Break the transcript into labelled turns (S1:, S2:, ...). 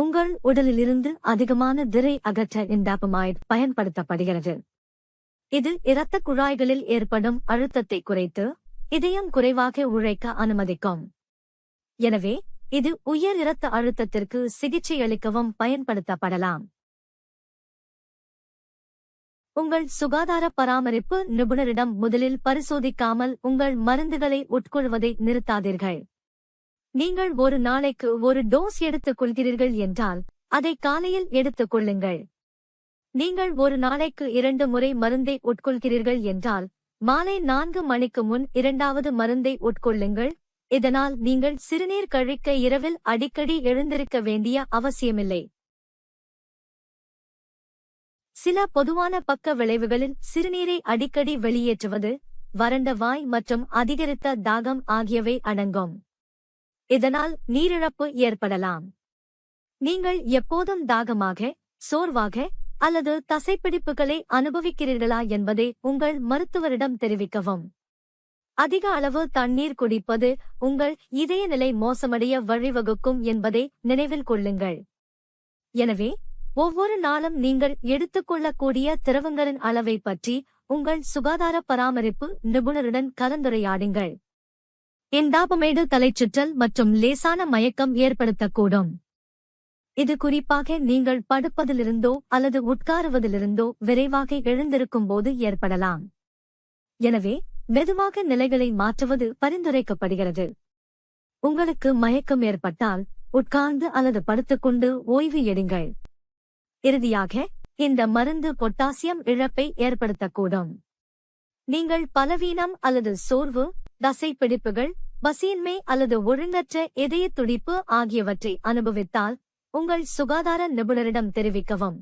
S1: உங்கள் உடலிலிருந்து அதிகமான திரை அகற்ற இண்டாபமாய்டு பயன்படுத்தப்படுகிறது. இது இரத்த குழாய்களில் ஏற்படும் அழுத்தத்தை குறைத்து இதயம் குறைவாக உழைக்க அனுமதிக்கும். எனவே இது உயர் இரத்த அழுத்தத்திற்கு சிகிச்சையளிக்கவும் பயன்படுத்தப்படலாம். உங்கள் சுகாதார பராமரிப்பு நிபுணரிடம் முதலில் பரிசோதிக்காமல் உங்கள் மருந்துகளை உட்கொள்வதை நிறுத்தாதீர்கள். நீங்கள் ஒரு நாளைக்கு ஒரு டோஸ் எடுத்துக் கொள்கிறீர்கள் என்றால் அதை காலையில் எடுத்துக் கொள்ளுங்கள் நீங்கள் ஒரு நாளைக்கு இரண்டு முறை மருந்தை உட்கொள்கிறீர்கள் என்றால் மாலை நான்கு மணிக்கு முன் இரண்டாவது மருந்தை உட்கொள்ளுங்கள். இதனால் நீங்கள் சிறுநீர் கழிக்க இரவில் அடிக்கடி எழுந்திருக்க வேண்டிய அவசியமில்லை. சில பொதுவான பக்க விளைவுகளில் சிறுநீரை அடிக்கடி வெளியேற்றுவது வறண்ட வாய் மற்றும் அதிகரித்த தாகம் ஆகியவை அடங்கும். இதனால் நீரிழப்பு ஏற்படலாம். நீங்கள் எப்போதும் தாகமாக சோர்வாக அல்லது தசைப்பிடிப்புகளை அனுபவிக்கிறீர்களா என்பதை உங்கள் மருத்துவரிடம் தெரிவிக்கவும். அதிக அளவு தண்ணீர் குடிப்பது உங்கள் இதய நிலை மோசமடைய வழிவகுக்கும் என்பதை நினைவில் கொள்ளுங்கள். எனவே ஒவ்வொரு நாளும் நீங்கள் எடுத்துக்கொள்ளக்கூடிய திரவங்களின் அளவை பற்றி உங்கள் சுகாதார பராமரிப்பு நிபுணருடன் கலந்துரையாடுங்கள். இந்தாபமேடு தலைச்சுற்றல் மற்றும் லேசான மயக்கம் ஏற்படுத்தக்கூடும். இது குறிப்பாக நீங்கள் படுப்பதிலிருந்தோ அல்லது உட்காருவதிலிருந்தோ விரைவாக எழுந்திருக்கும் போது ஏற்படலாம். எனவே மெதுவாக நிலைகளை மாற்றுவது பரிந்துரைக்கப்படுகிறது. உங்களுக்கு மயக்கம் ஏற்பட்டால் உட்கார்ந்து அல்லது படுத்துக்கொண்டு ஓய்வு எடுங்கள். இறுதியாக இந்த மருந்து பொட்டாசியம் இழப்பை ஏற்படுத்தக்கூடும். நீங்கள் பலவீனம் அல்லது சோர்வு தசைப்பிடிப்புகள் பசியின்மை அல்லது ஒழுங்கற்ற இதய துடிப்பு ஆகியவற்றை அனுபவித்தால் உங்கள் சுகாதார நிபுணரிடம் தெரிவிக்கவும்.